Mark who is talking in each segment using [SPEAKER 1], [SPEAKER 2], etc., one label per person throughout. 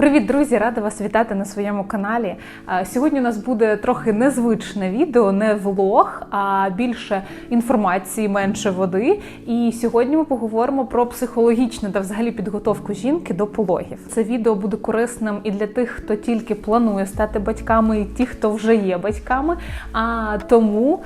[SPEAKER 1] Привіт, друзі! Рада вас вітати на своєму каналі. Сьогодні у нас буде трохи незвичне відео, не влог, а більше інформації, менше води. І сьогодні ми поговоримо про психологічну та взагалі підготовку жінки до пологів. Це відео буде корисним і для тих, хто тільки планує стати батьками, і ті, хто вже є батьками. А тому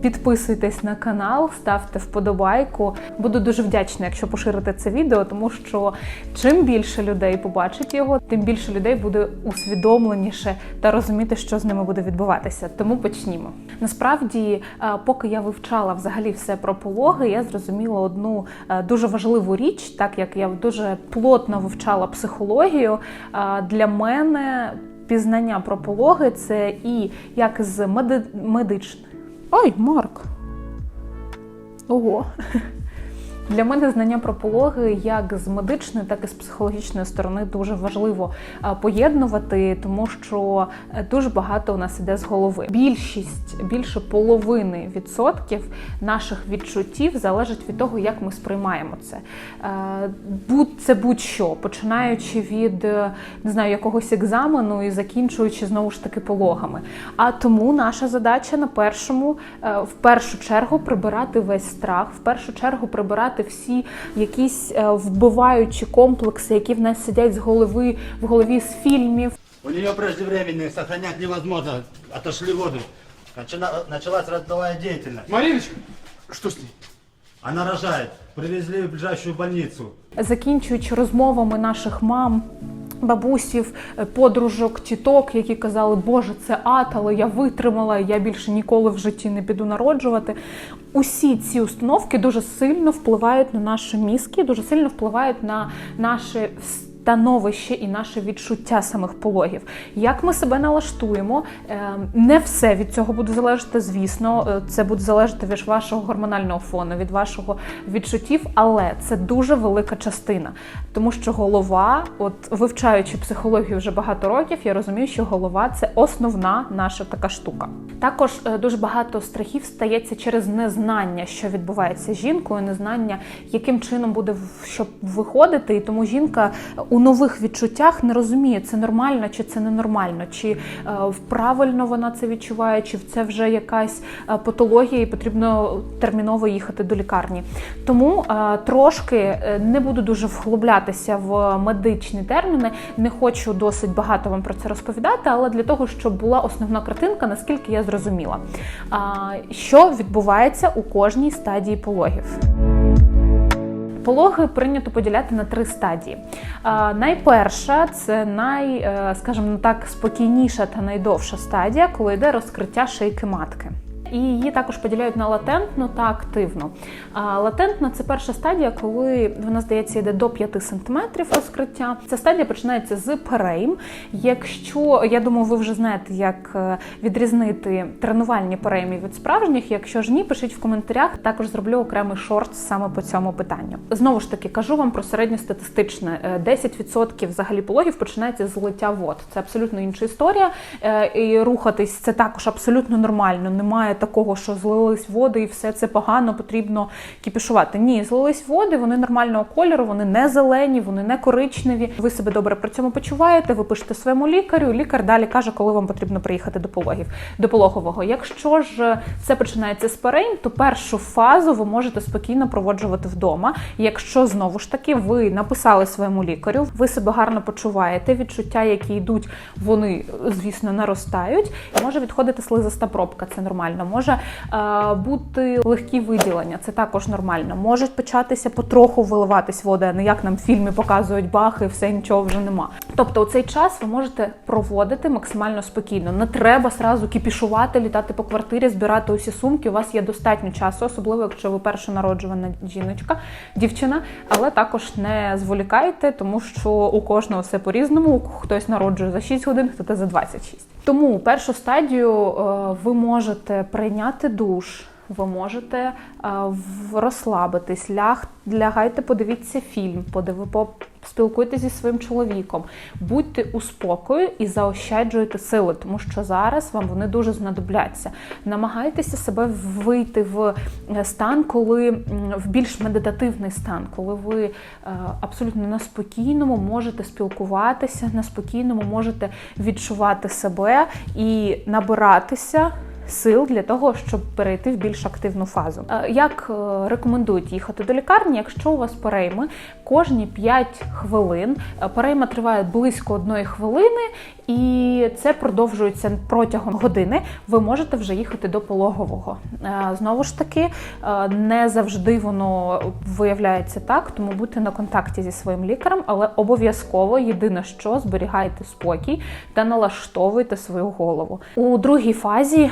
[SPEAKER 1] Підписуйтесь на канал, ставте вподобайку. Буду дуже вдячна, якщо поширите це відео, тому що чим більше людей побачить його, тим більше людей буде усвідомленіше та розуміти, що з ними буде відбуватися. Тому почнімо. Насправді, е, поки я вивчала взагалі все про пологи, я зрозуміла одну е, дуже важливу річ, так як я дуже плотно вивчала психологію. е, Для мене пізнання про пологи це і як з меди... медичних. Ой, Марк. Ого. Для мене знання про пологи як з медичної, так і з психологічної сторони дуже важливо е, поєднувати, тому що е, дуже багато у нас іде з голови. Більшість більше половини відсотків наших відчуттів залежить від того, як ми сприймаємо це. Е, Будь це будь-що, починаючи від не знаю якогось екзамену і закінчуючи знову ж таки пологами. А тому наша задача на першому, в першу чергу, прибирати весь страх, в першу чергу прибирати всі якісь е, вбиваючі комплекси, які в нас сидять з голови в голові з фільмів.
[SPEAKER 2] У нее преждевременные, сохранять невозможно, отошли воду. Начина- началась родовая деятельность.
[SPEAKER 3] Мариночка, что с ней?
[SPEAKER 2] Она рожает. Привезли в ближайшую больницу.
[SPEAKER 1] закінчуючи розмовами наших мам. Бабусів, е, подружок, тіток, які казали, Боже, це ад, але я витримала, я більше ніколи в житті не піду народжувати. Усі ці установки дуже сильно впливають на наші мізки, дуже сильно впливають на наше становище і наше відчуття самих пологів. Як ми себе налаштуємо, е, не все від цього буде залежати, звісно, е, це буде залежати від вашого гормонального фону, від вашого відчуттів, але це дуже велика частина, тому що голова, от вивчаючи психологію вже багато років, я розумію, що голова це основна наша така штука. Також е, дуже багато страхів стається через незнання, що відбувається з жінкою, незнання, яким чином буде щоб виходити, і тому жінка у нових відчуттях не розуміє, це нормально чи це ненормально, чи е, правильно вона це відчуває, чи це вже якась е, патологія, і потрібно терміново їхати до лікарні. Тому е, трошки не буду дуже вглублятися в медичні терміни, не хочу досить багато вам про це розповідати, але для того, щоб була основна картинка, наскільки я зрозуміла, що відбувається у кожній стадії пологів. Пологи прийнято поділяти на три стадії. Найперша це най, е, скажімо так, спокійніша та найдовша стадія, коли йде розкриття шийки матки. І її також поділяють на латентну та активну. Латентна це перша стадія, коли вона здається йде до 5 см розкриття. Ця стадія починається з перейм. Якщо я думаю, ви вже знаєте, як е, відрізнити тренувальні перейми від справжніх. Якщо ж ні, пишіть в коментарях. Також зроблю окремий шорт саме по цьому питанню. Знову ж таки, кажу вам про середньостатистичне. Е, 10% взагалі пологів починається з лиття вод. Це абсолютно інша історія. Е, І рухатись це також абсолютно нормально. Немає такого, що злились води і все це погано, потрібно кіпішувати. Ні, злились води, вони нормального кольору, вони не зелені, вони не коричневі. Ви себе добре при цьому почуваєте. Ви пишете своєму лікарю. Лікар далі каже, коли вам потрібно приїхати до пологів, до пологового. Якщо ж це починається з перейм, то першу фазу ви можете спокійно проводжувати вдома. Якщо знову ж таки ви написали своєму лікарю, ви себе гарно почуваєте, відчуття, які йдуть, вони звісно наростають. Може відходити слизиста пробка, це нормально. Може е, бути легкі виділення, це також нормально. Можуть початися потроху виливатись води, а не як нам в фільмі показують бахи, все нічого вже нема. Тобто, у цей час ви можете проводити максимально спокійно. Не треба сразу кіпішувати, літати по квартирі, збирати усі сумки. У вас є достатньо часу, особливо якщо ви першонароджувана жіночка, дівчина, але також не зволікайте, тому що у кожного все по-різному. Хтось народжує за 6 годин, хтось за 26. Тому першу стадію е, ви можете прийняти душ. Ви можете е, розслабитись, ляг, лягайте, подивіться фільм, подиви, по- спілкуйтесь зі своїм чоловіком, будьте у спокою і заощаджуйте сили, тому що зараз вам вони дуже знадобляться. Намагайтеся себе вийти в е, стан, коли в більш медитативний стан, коли ви е, абсолютно на спокійному можете спілкуватися, на спокійному можете відчувати себе і набиратися. Сил для того, щоб перейти в більш активну фазу. Е, Як е, рекомендують їхати до лікарні, якщо у вас перейми кожні 5 хвилин, е, перейма триває близько одної хвилини, і це продовжується протягом години. Ви можете вже їхати до пологового. Знову ж таки, не завжди воно виявляється так, тому будьте на контакті зі своїм лікарем, але обов'язково єдине, що зберігайте спокій та налаштовуйте свою голову. У другій фазі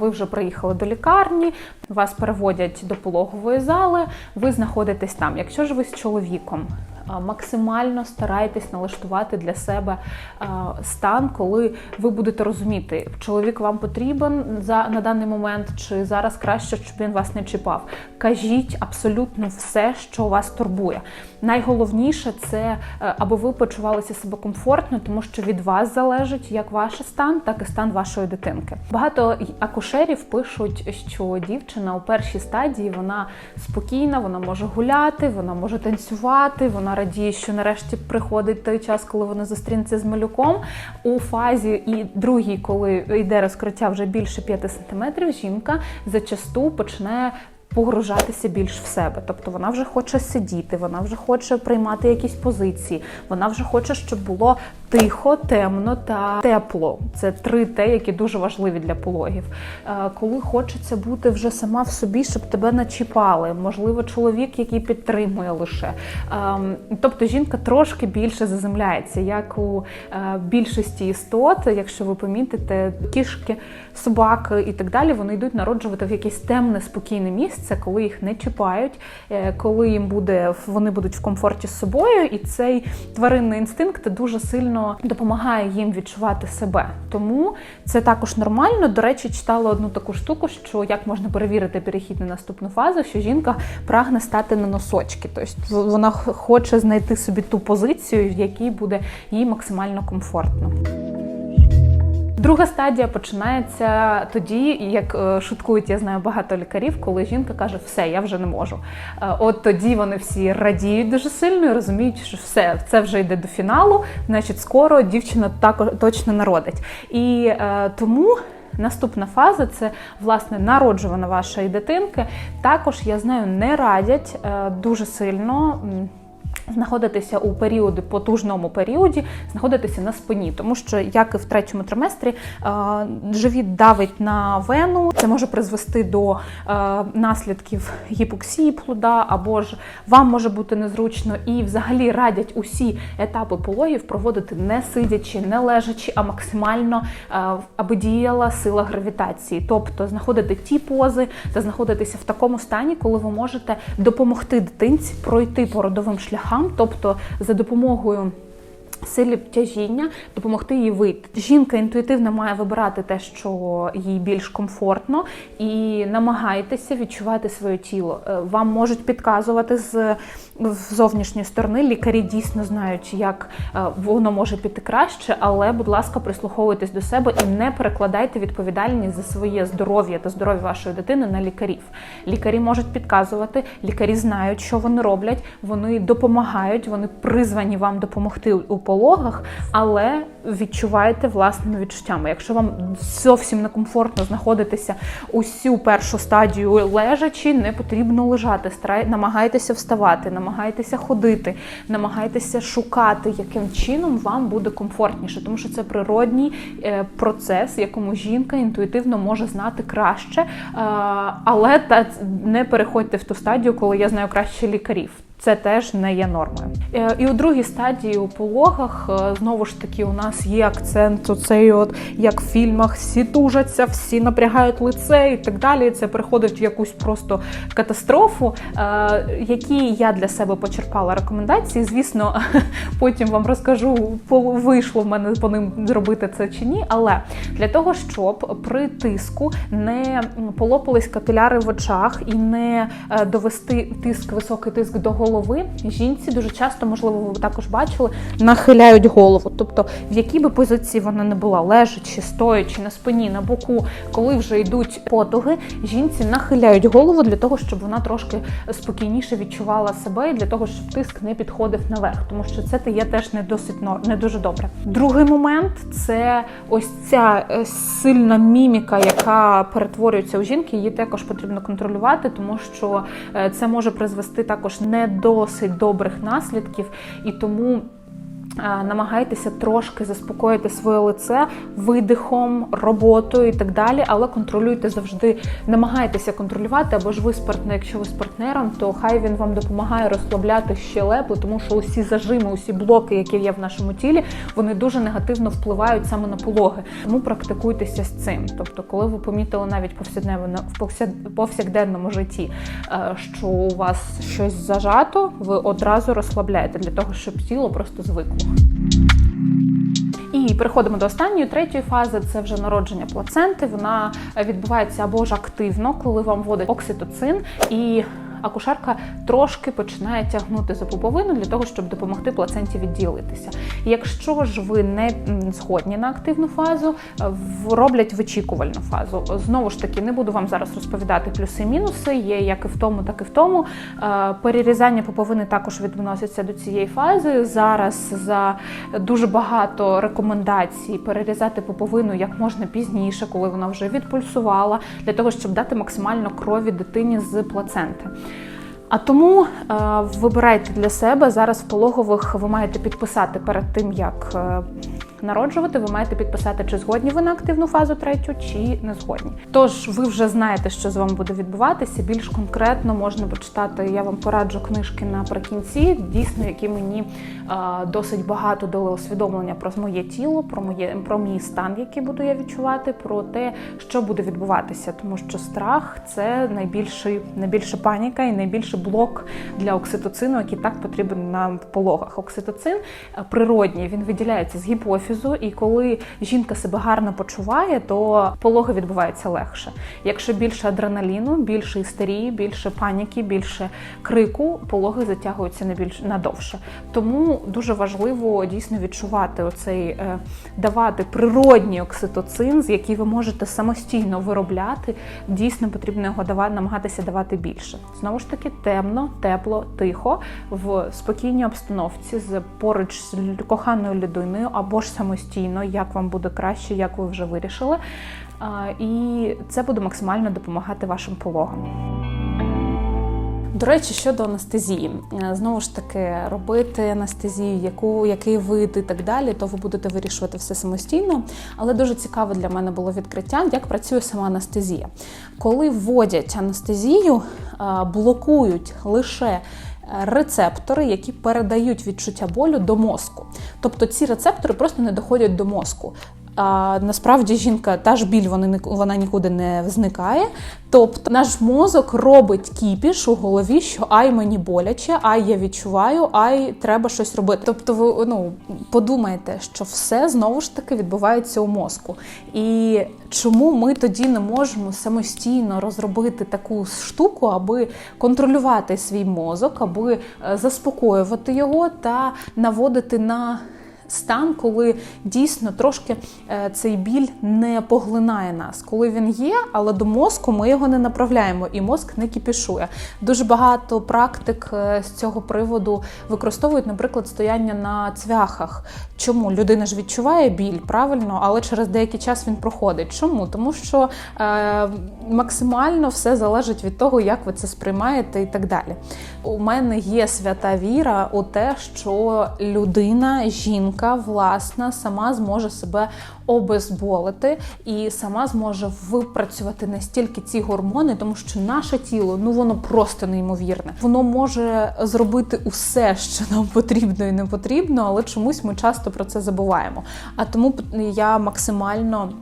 [SPEAKER 1] ви вже приїхали до лікарні, вас переводять до пологової зали, ви знаходитесь там. Якщо ж ви з чоловіком. е, Максимально старайтесь налаштувати для себе е, стан, коли ви будете розуміти, чоловік вам потрібен за на даний момент, чи зараз краще, щоб він вас не чіпав. Кажіть абсолютно все, що вас турбує. Найголовніше це е, аби ви почувалися себе комфортно, тому що від вас залежить як ваш стан, так і стан вашої дитинки. Багато акушерів пишуть, що дівчина у першій стадії вона спокійна, вона може гуляти, вона може танцювати, вона радіє, що нарешті приходить той час, коли вона зустрінеться з малюком. У фазі і другій, коли йде розкриття вже більше 5 см, жінка зачасту почне погружатися більш в себе. Тобто вона вже хоче сидіти, вона вже хоче приймати якісь позиції, вона вже хоче, щоб було тихо, темно та тепло. Це три те, які дуже важливі для пологів. Е, Коли хочеться бути вже сама в собі, щоб тебе начіпали, можливо, чоловік, який підтримує лише. Ем, Тобто жінка трошки більше заземляється, як у е, більшості істот, якщо ви помітите, кішки, собаки і так далі, вони йдуть народжувати в якесь темне, спокійне місце, коли їх не чіпають, е, коли їм буде вони будуть в комфорті з собою, і цей тваринний інстинкт дуже сильно допомагає їм відчувати себе. Тому це також нормально. До речі, читала одну таку штуку, що як можна перевірити перехід на наступну фазу, що жінка прагне стати на носочки. Тобто вона хоче знайти собі ту позицію, в якій буде їй максимально комфортно. Друга стадія починається тоді, як е, шуткують, я знаю багато лікарів, коли жінка каже, все, я вже не можу. Е, От тоді вони всі радіють дуже сильно і розуміють, що все, це вже йде до фіналу, значить, скоро дівчина також точно народить. І е, тому. Наступна фаза це власне народжувана вашої дитинки. Також я знаю, не радять дуже сильно. Знаходитися у періоди, потужному періоді, знаходитися на спині, тому що, як і в третьому триместрі, е, живіт давить на вену, це може призвести до е, наслідків гіпоксії плода, або ж вам може бути незручно, і взагалі радять усі етапи пологів проводити не сидячи, не лежачи, а максимально е, аби діяла сила гравітації, тобто знаходити ті пози та знаходитися в такому стані, коли ви можете допомогти дитинці пройти породовим шляхам, тобто за допомогою. Силі тяжіння допомогти їй вийти. Жінка інтуїтивно має вибирати те, що їй більш комфортно, і намагайтеся відчувати своє тіло. Е, Вам можуть підказувати з з зовнішньої сторони. Лікарі дійсно знають, як е, воно може піти краще, але, будь ласка, прислуховуйтесь до себе і не перекладайте відповідальність за своє здоров'я та здоров'я вашої дитини на лікарів. Лікарі можуть підказувати, лікарі знають, що вони роблять, вони допомагають, вони призвані вам допомогти у пологах, але відчуваєте власними відчуттями. Якщо вам зовсім некомфортно знаходитися усю першу стадію лежачи, не потрібно лежати. Намагайтеся вставати, намагайтеся ходити, намагайтеся шукати, яким чином вам буде комфортніше, тому що це природній е, процес, якому жінка інтуїтивно може знати краще, е, але не переходьте в ту стадію, коли я знаю краще лікарів. Це теж не є нормою. Е, І у другій стадії у пологах е, знову ж таки у нас є акцент оцей, от як в фільмах, всі тужаться, всі напрягають лице і так далі. Це переходить в якусь просто катастрофу, е, які я для себе почерпала рекомендації. Звісно, потім вам розкажу, вийшло в мене по ним зробити це чи ні. Але для того, щоб при тиску не полопались капіляри в очах і не довести тиск, високий тиск до голови, жінці дуже часто, можливо, ви також бачили, нахиляють голову. Тобто, в якій би позиції вона не була, лежачи, стоячи на спині, на боку, коли вже йдуть потуги, жінці нахиляють голову для того, щоб вона трошки спокійніше відчувала себе, і для того, щоб тиск не підходив наверх, тому що це є теж не досить не дуже добре. Другий момент це ось ця е, сильна міміка, яка перетворюється у жінки. Її також потрібно контролювати, тому що е, це може призвести також не досить добрих наслідків, і тому. Намагайтеся трошки заспокоїти своє лице видихом, роботою і так далі, але контролюйте завжди, намагайтеся контролювати, або ж ви з партнером, якщо ви з партнером, то хай він вам допомагає розслабляти щелепи, тому що усі зажими, усі блоки, які є в нашому тілі, вони дуже негативно впливають саме на пологи. Тому практикуйтеся з цим. Тобто, коли ви помітили навіть в повсякденному житті, е, що у вас щось зажато, ви одразу розслабляєте для того, щоб тіло просто звикло. І переходимо до останньої третьої фази. Це вже народження плаценти. Вона відбувається або ж активно, коли вам вводить окситоцин і. Акушерка трошки починає тягнути за пуповину для того, щоб допомогти плаценті відділитися. Якщо ж ви не згодні на активну фазу, е, роблять вичікувальну фазу. Знову ж таки, не буду вам зараз розповідати плюси-мінуси. Є як і в тому, так і в тому. Е, Перерізання пуповини також відноситься до цієї фази. Зараз за дуже багато рекомендацій перерізати пуповину як можна пізніше, коли вона вже відпульсувала, для того, щоб дати максимально крові дитині з плаценти. А тому е, вибирайте для себе зараз в пологових. Ви маєте підписати перед тим, як е, народжувати. Ви маєте підписати, чи згодні ви на активну фазу третю, чи не згодні. Тож ви вже знаєте, що з вами буде відбуватися. Більш конкретно можна почитати. Я вам пораджу книжки наприкінці, дійсно, які мені досить багато дали усвідомлення про моє тіло, про моє про мій стан, який буду я відчувати, про те, що буде відбуватися, тому що страх це найбільший, найбільша паніка і найбільший блок для окситоцину, який так потрібен на пологах. Окситоцин е, природній, він виділяється з гіпофізу, і коли жінка себе гарно почуває, то пологи відбуваються легше. Якщо більше адреналіну, більше істерії, більше паніки, більше крику, пологи затягуються на більш надовше. Тому дуже важливо дійсно відчувати оцей е, давати природній окситоцин, з який ви можете самостійно виробляти. Дійсно потрібно його давати, намагатися давати більше. Знову ж таки, темно, тепло, тихо, в спокійній обстановці з поруч з коханою людиною або ж самостійно, як вам буде краще, як ви вже вирішили. І це буде максимально допомагати вашим пологам. До речі, щодо анестезії, Е, знову ж таки, робити анестезію, яку, який вид і так далі, то ви будете вирішувати все самостійно. Але дуже цікаве для мене було відкриття, як працює сама анестезія. Коли вводять анестезію, е, блокують лише рецептори, які передають відчуття болю до мозку. Тобто ці рецептори просто не доходять до мозку. А насправді жінка, та ж біль вона, вона нікуди не зникає. Тобто наш мозок робить кіпіш у голові, що ай мені боляче, ай я відчуваю, ай треба щось робити. Тобто, ви ну подумайте, що все знову ж таки відбувається у мозку. І чому ми тоді не можемо самостійно розробити таку штуку, аби контролювати свій мозок, аби е, заспокоювати його та наводити на стан, коли дійсно трошки е, цей біль не поглинає нас. Коли він є, але до мозку ми його не направляємо, і мозк не кіпішує. Дуже багато практик е, з цього приводу використовують, наприклад, стояння на цвяхах. Чому людина ж відчуває біль правильно, але через деякий час він проходить. Чому? Тому що е, максимально все залежить від того, як ви це сприймаєте, і так далі. У мене є свята віра у те, що людина, жінка жінка власна сама зможе себе обезболити і сама зможе випрацювати настільки ці гормони, тому що наше тіло ну воно просто неймовірне. Воно може зробити усе, що нам потрібно і не потрібно, але чомусь ми часто про це забуваємо. А тому я максимально.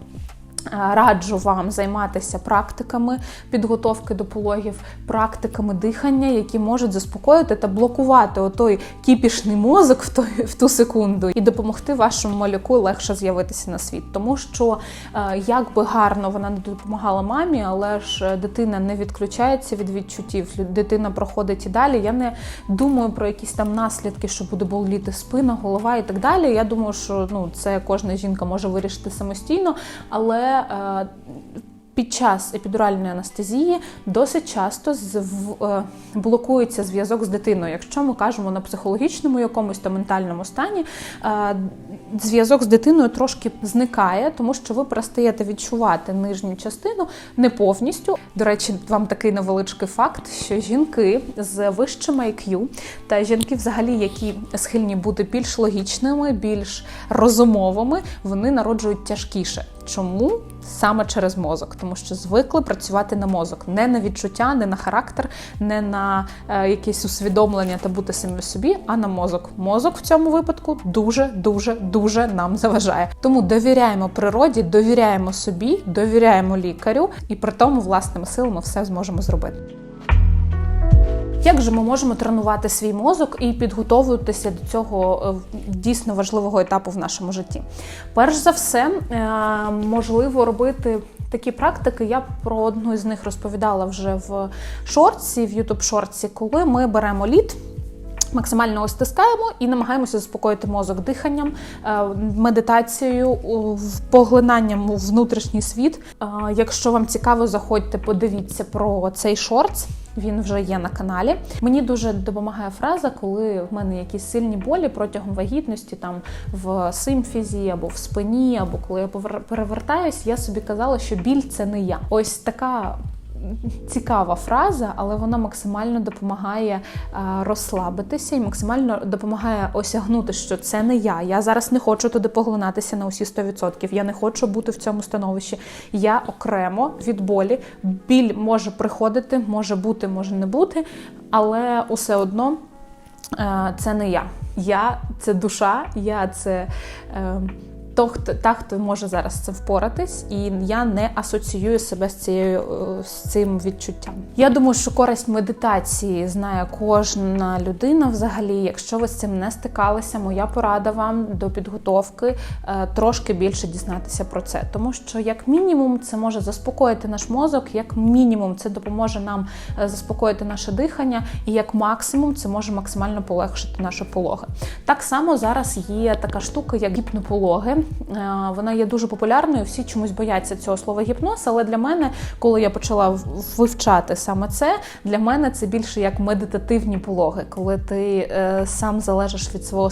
[SPEAKER 1] Е, Раджу вам займатися практиками підготовки до пологів, практиками дихання, які можуть заспокоїти та блокувати отой кіпішний мозок в той в ту секунду і допомогти вашому малюку легше з'явитися на світ. Тому що е, як би гарно вона не допомагала мамі, але ж дитина не відключається від відчуттів. Дитина проходить і далі. Я не думаю про якісь там наслідки, що буде боліти спина, голова і так далі. Я думаю, що ну це кожна жінка може вирішити самостійно, але е, під час епідуральної анестезії досить часто е, блокується зв'язок з дитиною. Якщо ми кажемо на психологічному якомусь та ментальному стані, е, зв'язок з дитиною трошки зникає, тому що ви перестаєте відчувати нижню частину не повністю. До речі, вам такий невеличкий факт, що жінки з вищим IQ та жінки, взагалі, які схильні бути більш логічними, більш розумовими, вони народжують тяжкіше. Чому саме через мозок? Тому що звикли працювати на мозок, не на відчуття, не на характер, не на е, якесь усвідомлення та бути самі собі, а на мозок. Мозок в цьому випадку дуже, дуже, дуже нам заважає. Тому довіряємо природі, довіряємо собі, довіряємо лікарю, і при тому власними силами все зможемо зробити. Як же ми можемо тренувати свій мозок і підготовуватися до цього е, дійсно важливого етапу в нашому житті? Перш за все, е, можливо робити. Такі практики я про одну з них розповідала вже в шорці, в Ютуб шорці, коли ми беремо лід. Максимально ось і намагаємося заспокоїти мозок диханням, е, медитацією, поглинанням у внутрішній світ. Якщо вам цікаво, заходьте, подивіться про цей шортс. Він вже є на каналі. Мені дуже допомагає фраза, коли в мене якісь сильні болі протягом вагітності, там в симфізі або в спині, або коли я перевертаюсь, я собі казала, що біль це не я. Ось така цікава фраза, але вона максимально допомагає е, розслабитися і максимально допомагає осягнути, що це не я. Я зараз не хочу туди поглинатися на усі 100%. Я не хочу бути в цьому становищі. Я окремо від болі. Біль може приходити, може бути, може не бути, але усе одно е, це не я. Я це душа, я це. То, хто та, хто може зараз це впоратись, і я не асоціюю себе з цією е, з цим відчуттям. Я думаю, що користь медитації знає кожна людина. Взагалі, якщо ви з цим не стикалися, моя порада вам до підготовки е, трошки більше дізнатися про це, тому що як мінімум це може заспокоїти наш мозок, як мінімум це допоможе нам е, заспокоїти наше дихання, і як максимум це може максимально полегшити наші пологи. Так само зараз є така штука, як гіпнопологи. Е, вона є дуже популярною. Всі чомусь бояться цього слова гіпноз. Але для мене, коли я почала вивчати саме це, для мене це більше як медитативні пологи, коли ти е, сам залежиш від свого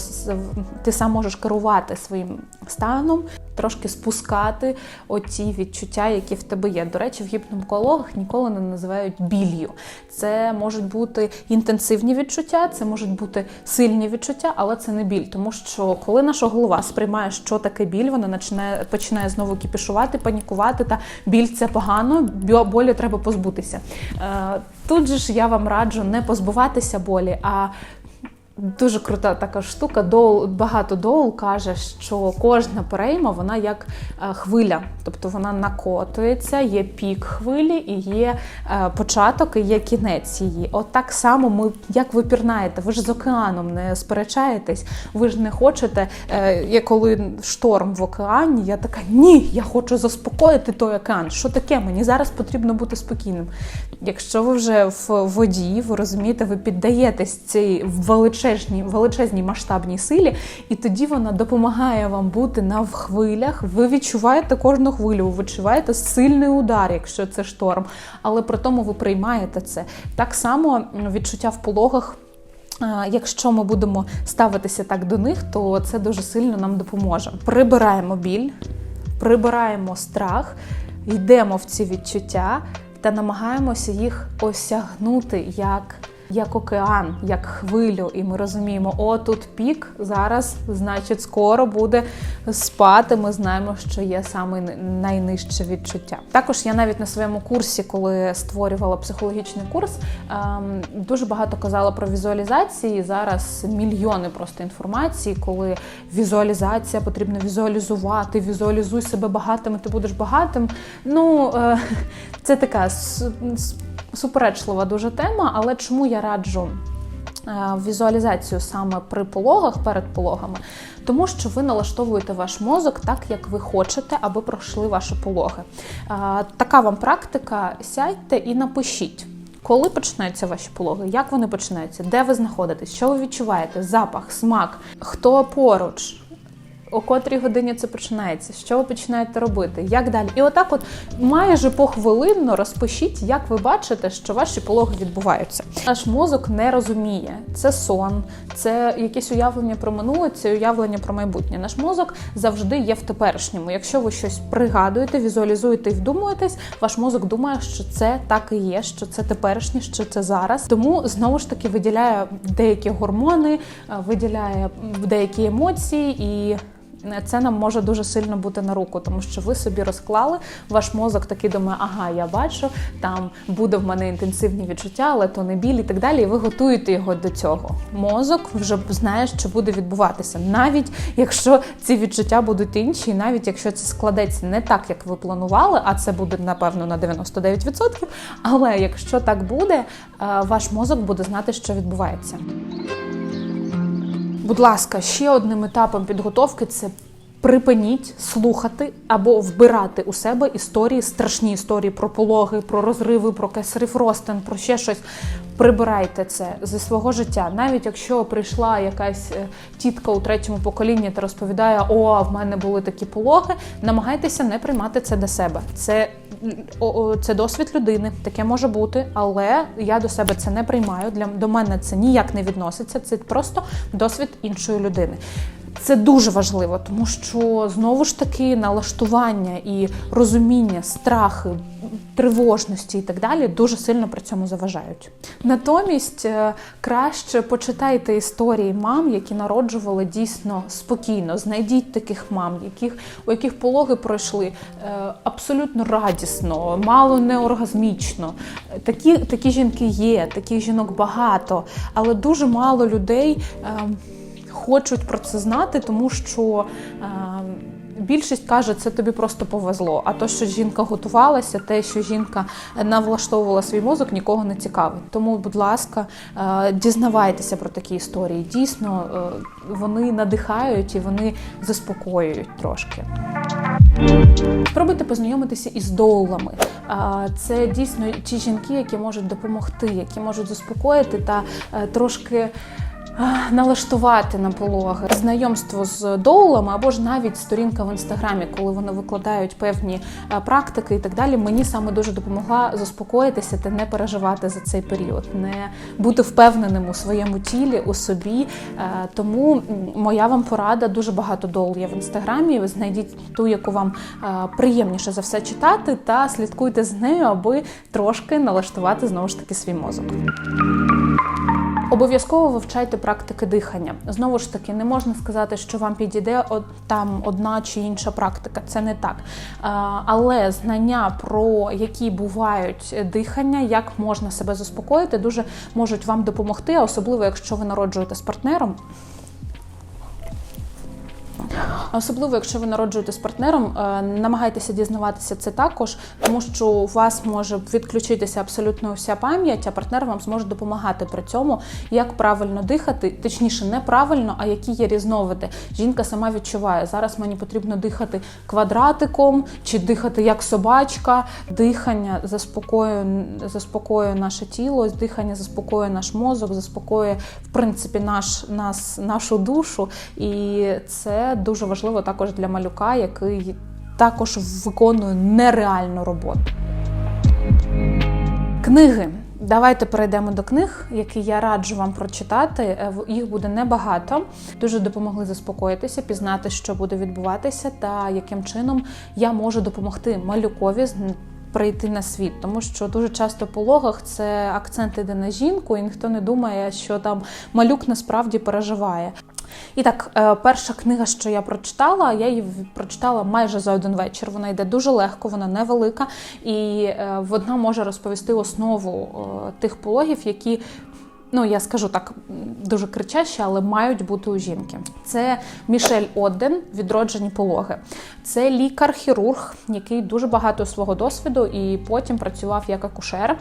[SPEAKER 1] ти сам можеш керувати своїм станом, трошки спускати оті відчуття, які в тебе є. До речі, в гіпнокологах ніколи не називають білью. Це можуть бути інтенсивні відчуття, це можуть бути сильні відчуття, але це не біль, тому що коли наша голова сприймає, що таке біль, вона починає починає знову кіпішувати, панікувати. Та біль це погано, болі треба позбутися. Е, тут же ж я вам раджу не позбуватися болі, а Дуже крута така штука. Доул, багато доул каже, що кожна перейма вона як е, хвиля, тобто вона накотується, є пік хвилі і є е, початок, і є кінець її. От так само ми, як ви пірнаєте, ви ж з океаном не сперечаєтесь, ви ж не хочете. Е, я коли шторм в океані, я така ні, я хочу заспокоїти той океан. Що таке? Мені зараз потрібно бути спокійним. Якщо ви вже в воді, ви розумієте, ви піддаєтесь цій величезній, величезній масштабній силі, і тоді вона допомагає вам бути на хвилях. Ви відчуваєте кожну хвилю, ви відчуваєте сильний удар, якщо це шторм, але при тому ви приймаєте це. Так само відчуття в пологах. Якщо ми будемо ставитися так до них, то це дуже сильно нам допоможе. Прибираємо біль, прибираємо страх, йдемо в ці відчуття та намагаємося їх осягнути як як океан, як хвилю, і ми розуміємо, о, тут пік зараз, значить, скоро буде спати. Ми знаємо, що є саме найнижче відчуття. Також я навіть на своєму курсі, коли створювала психологічний курс, ем, дуже багато казала про візуалізації. Зараз мільйони просто інформації, коли візуалізація потрібно візуалізувати, візуалізуй себе багатим, і ти будеш багатим. Ну е, це така суперечлива дуже тема, але чому я раджу? е, Візуалізацію саме при пологах перед пологами, тому що ви налаштовуєте ваш мозок так, як ви хочете, аби пройшли ваші пологи. Е, Така вам практика. Сядьте і напишіть. Коли починаються ваші пологи? Як вони починаються? Де ви знаходитесь? Що ви відчуваєте? Запах, смак, хто поруч? О котрій годині це починається, що ви починаєте робити, як далі? І отак, от майже похвилинно розпишіть, як ви бачите, що ваші пологи відбуваються. Наш мозок не розуміє, це сон, це якесь уявлення про минуле, це уявлення про майбутнє. Наш мозок завжди є в теперішньому. Якщо ви щось пригадуєте, візуалізуєте і вдумуєтесь, ваш мозок думає, що це так і є, що це теперішнє, що це зараз. Тому знову ж таки виділяє деякі гормони, виділяє деякі емоції і. Це нам може дуже сильно бути на руку, тому що ви собі розклали, ваш мозок такий думає, ага, я бачу, там буде в мене інтенсивні відчуття, але то не біль і так далі. І ви готуєте його до цього. Мозок вже знає, що буде відбуватися, навіть якщо ці відчуття будуть інші, і навіть якщо це складеться не так, як ви планували, а це буде напевно на 99%, Але якщо так буде, е, ваш мозок буде знати, що відбувається. Будь ласка, ще одним етапом підготовки це припиніть слухати або вбирати у себе історії, страшні історії про пологи, про розриви, про кесарів про ще щось. Прибирайте це зі свого життя. Навіть якщо прийшла якась е, тітка у третьому поколінні та розповідає, о, в мене були такі пологи, намагайтеся не приймати це до себе. Це це досвід людини, таке може бути, але я до себе це не приймаю. Для до мене це ніяк не відноситься. Це просто досвід іншої людини. Це дуже важливо, тому що знову ж таки налаштування і розуміння, страхи, тривожності і так далі дуже сильно при цьому заважають. Натомість е, краще почитайте історії мам, які народжували дійсно спокійно. Знайдіть таких мам, яких у яких пологи пройшли е, абсолютно радісно, мало не оргазмічно. Такі, такі жінки є, таких жінок багато, але дуже мало людей. Хочуть про це знати, тому що е, більшість каже, це тобі просто повезло. А то, що жінка готувалася, те, що жінка навлаштовувала свій мозок, нікого не цікавить. Тому, будь ласка, е, дізнавайтеся про такі історії. Дійсно, е, вони надихають і вони заспокоюють трошки. Спробуйте познайомитися із доулами. Це дійсно ті жінки, які можуть допомогти, які можуть заспокоїти та трошки. Налаштувати на пологи знайомство з доулами або ж навіть сторінка в інстаграмі, коли вони викладають певні е, практики і так далі. Мені саме дуже допомогла заспокоїтися та не переживати за цей період, не бути впевненим у своєму тілі, у собі. Е, Тому моя вам порада дуже багато доул є в інстаграмі. Ви знайдіть ту, яку вам е, приємніше за все читати, та слідкуйте з нею, аби трошки налаштувати знову ж таки свій мозок. Обов'язково вивчайте практики дихання. Знову ж таки, не можна сказати, що вам підійде там одна чи інша практика. Це не так. Але знання про які бувають дихання, як можна себе заспокоїти, дуже можуть вам допомогти, особливо якщо ви народжуєте з партнером. Особливо, якщо ви народжуєте з партнером, е, намагайтеся дізнаватися це також, тому що у вас може відключитися абсолютно вся пам'ять, а партнер вам зможе допомагати при цьому, як правильно дихати, точніше, не правильно, а які є різновиди. Жінка сама відчуває, зараз мені потрібно дихати квадратиком чи дихати як собачка. Дихання заспокоює, заспокоює наше тіло, дихання заспокоює наш мозок, заспокоює в принципі наш, нас, нашу душу. І це дуже важливо також для малюка, який також виконує нереальну роботу. Книги. Давайте перейдемо до книг, які я раджу вам прочитати. Е, Їх буде небагато. Дуже допомогли заспокоїтися, пізнати, що буде відбуватися, та яким чином я можу допомогти малюкові прийти на світ, тому що дуже часто по пологах це акцент іде на жінку, і ніхто не думає, що там малюк насправді переживає. І так, е, перша книга, що я прочитала, я її прочитала майже за один вечір. Вона йде дуже легко, вона невелика, і е, вона може розповісти основу тих пологів, які. Ну, я скажу так дуже кричаще, але мають бути у жінки. Це Мішель Одден, відроджені пологи. Це лікар-хірург, який дуже багато свого досвіду і потім працював як акушер.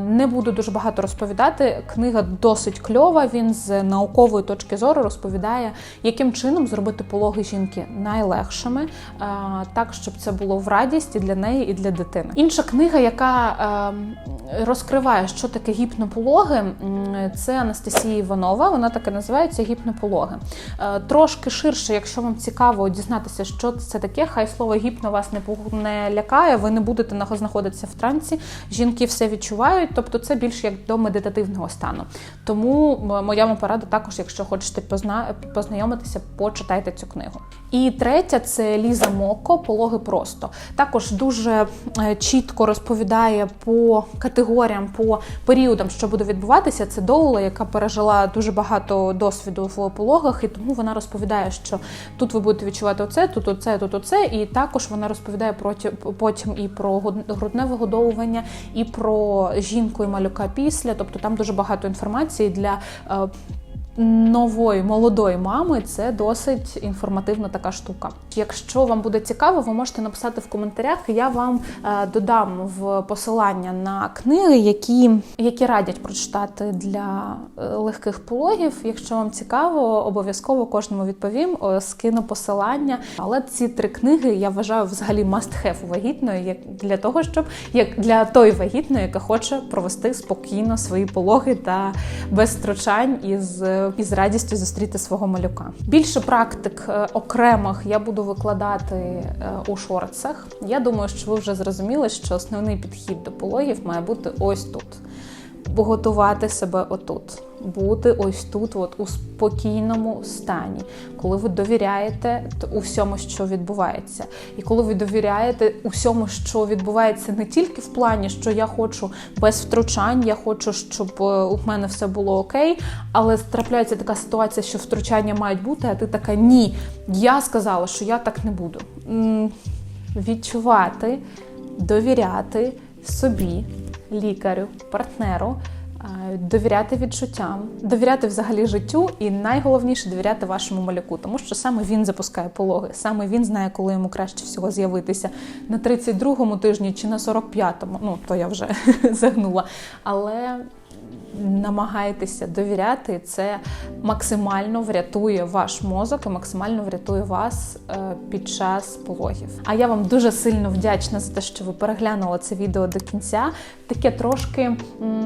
[SPEAKER 1] Не буду дуже багато розповідати. Книга досить кльова. Він з наукової точки зору розповідає, яким чином зробити пологи жінки найлегшими, так щоб це було в радість і для неї, і для дитини. Інша книга, яка ем, розкриває, що таке гіпнопологи, це Анастасія Іванова. Вона так і називається гіпнопологи. Е, Трошки ширше, якщо вам цікаво дізнатися, що це таке, хай слово гіпно вас не лякає. Ви не будете знаходитися в трансі. Жінки все відчувають, тобто це більше як до медитативного стану. Тому моя вам порада також, якщо хочете позна... познайомитися, почитайте цю книгу. І третя це Ліза Моко, пологи просто. Також дуже е, чітко розповідає по категоріям, по періодам, що буде відбуватися. Це доула, яка пережила дуже багато досвіду в пологах, і тому вона розповідає, що тут ви будете відчувати оце, тут оце, тут оце. І також вона розповідає проти, потім і про грудне вигодовування, і про жінку і малюка після. Тобто там дуже багато інформації для. Нової молодої мами це досить інформативна така штука. Якщо вам буде цікаво, ви можете написати в коментарях. Я вам е, додам в посилання на книги, які, які радять прочитати для е, легких пологів. Якщо вам цікаво, обов'язково кожному відповім, е, скину посилання. Але ці три книги я вважаю взагалі must have у вагітної, як для того, щоб як для тої вагітної, яка хоче провести спокійно свої пологи та без втручань із, із радістю зустріти свого малюка. Більше практик е, окремих я буду викладати е, у шорцах. Я думаю, що ви вже зрозуміли, що основний підхід до пологів має бути ось тут. Готувати себе отут, бути ось тут, от у спокійному стані, коли ви довіряєте усьому, що відбувається, і коли ви довіряєте усьому, що відбувається не тільки в плані, що я хочу без втручань, я хочу, щоб е, у мене все було окей, але трапляється така ситуація, що втручання мають бути, а ти така ні. Я сказала, що я так не буду. Відчувати, довіряти собі, лікарю, партнеру, е, довіряти відчуттям, довіряти взагалі життю, і найголовніше довіряти вашому малюку, тому що саме він запускає пологи, саме він знає, коли йому краще всього з'явитися на 32-му тижні чи на 45-му. Ну то я вже загнула. Але намагайтеся довіряти, це максимально врятує ваш мозок і максимально врятує вас е, під час пологів. А я вам дуже сильно вдячна за те, що ви переглянули це відео до кінця. Таке трошки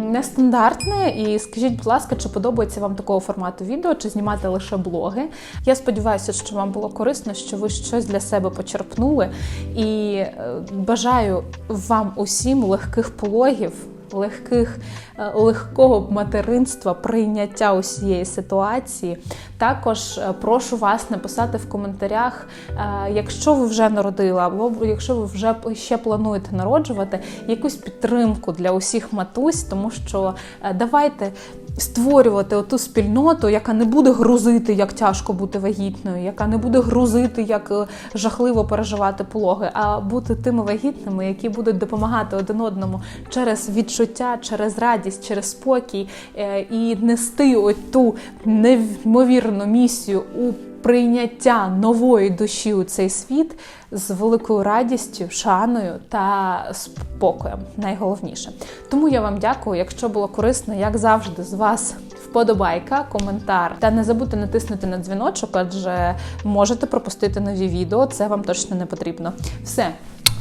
[SPEAKER 1] нестандартне. І скажіть, будь ласка, чи подобається вам такого формату відео, чи знімати лише блоги? Я сподіваюся, що вам було корисно, що ви щось для себе почерпнули. І е, бажаю вам усім легких пологів легких, е, легкого материнства, прийняття усієї ситуації. Також е, прошу вас написати в коментарях, е, якщо ви вже народили, або якщо ви вже ще плануєте народжувати, якусь підтримку для усіх матусь, тому що давайте. Створювати оту спільноту, яка не буде грузити, як тяжко бути вагітною, яка не буде грузити, як е, жахливо переживати пологи, а бути тими вагітними, які будуть допомагати один одному через відчуття, через радість, через спокій е, і нести оту неймовірну місію у прийняття нової душі у цей світ з великою радістю, шаною та спокоєм. Найголовніше. Тому я вам дякую. Якщо було корисно, як завжди, з вас вподобайка, коментар. Та не забудьте натиснути на дзвіночок, адже можете пропустити нові відео. Це вам точно не потрібно. Все,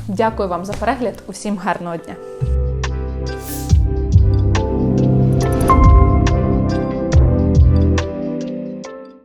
[SPEAKER 1] дякую вам за перегляд. Усім гарного дня.